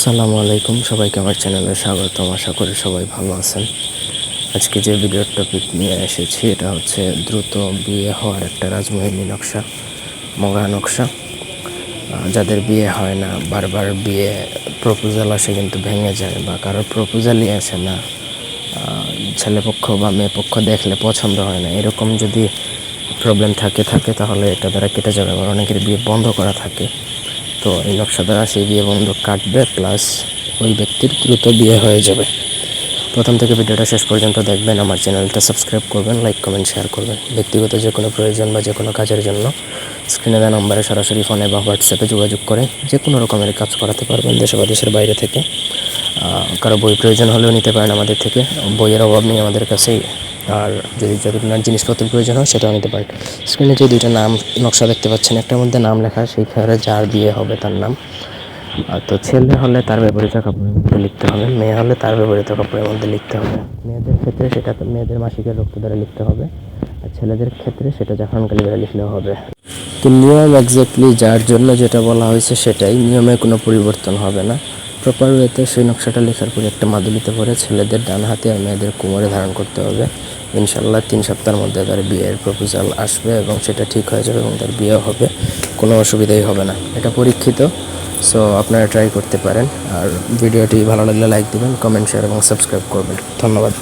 আসসালামু আলাইকুম। সবাইকে আমার চ্যানেলে স্বাগতম। আশা করি সবাই ভালো আছেন। আজকে যে ভিডিওর টপিক নিয়ে এসেছি, এটা হচ্ছে দ্রুত বিয়ে হওয়ার একটা রাজমহিনী নকশা মগা নকশা। যাদের বিয়ে হয় না, বারবার বিয়ে প্রপোজাল আসে কিন্তু ভেঙে যায় বা কারোর প্রপোজালই আসে না। ছেলেপক্ষ বা মেয়ে পক্ষ দেখলে পছন্দ হয় না। এরকম যদি প্রবলেম থাকে থাকে তাহলে এটা দ্বারা কেটে যাবে। আবার অনেকের বিয়ে বন্ধ করা থাকে। তো এই নকশা দ্বারা সেই বিয়ে বন্ধ কাটবে প্লাস ওই ব্যক্তির দ্রুত বিয়ে হয়ে যাবে। প্রথম থেকে ভিডিওটা শেষ পর্যন্ত দেখবেন, আমার চ্যানেলটা সাবস্ক্রাইব করবেন লাইক কমেন্ট শেয়ার করবেন। ব্যক্তিগত যে কোনো প্রয়োজন বা যে কোনো কাজের জন্য স্ক্রিনে দেওয়া নম্বরে সরাসরি ফোনে বা হোয়াটসঅ্যাপে যোগাযোগ করে যে কোনো রকমের কাজ করাতে পারবেন দেশে বা দেশের বাইরে থেকে। কারও বই প্রয়োজন হলেও নিতে পারেন আমাদের থেকে। বইয়ের অভাব নেই আমাদের কাছেই। আর যদি যদি আপনার জিনিসপত্র প্রয়োজন হয় সেটাও নিতে পারেন। স্ক্রিনে যে দুইটা নাম নকশা দেখতে পাচ্ছেন, একটার মধ্যে নাম লেখা সেই ঘরে যার বিয়ে হবে তার নাম। আর তো ছেলে হলে তার ব্যবহৃত কাপড়ের মধ্যে লিখতে হবে, মেয়ে হলে তার ব্যবহৃত কাপড়ের মধ্যে লিখতে হবে। মেয়েদের ক্ষেত্রে সেটা তো মেয়েদের মাসিকের রক্ত দ্বারা লিখতে হবে, আর ছেলেদের ক্ষেত্রে সেটা জাফরান কালি দ্বারা লিখলেও হবে। তো নিয়ম এক্স্যাক্টলি যার জন্য যেটা বলা হয়েছে সেটাই, নিয়মে কোনো পরিবর্তন হবে না। প্রপার ওয়েতে সেই নকশাটা লেখার পরে একটা মাদুলিতে পরে ছেলেদের ডান হাতে আর মেয়েদের কোমরে ধারণ করতে হবে। ইনশাল্লাহ তিন সপ্তাহের মধ্যে তার বিয়ের প্রপোজাল আসবে এবং সেটা ঠিক হয়ে যাবে এবং তার বিয়ে হবে। কোনো অসুবিধাই হবে না। এটা পরীক্ষিত সো আপনারা ট্রাই করতে পারেন। আর ভিডিওটি ভালো লাগলে লাইক দেবেন কমেন্ট শেয়ার এবং সাবস্ক্রাইব করবেন। ধন্যবাদ।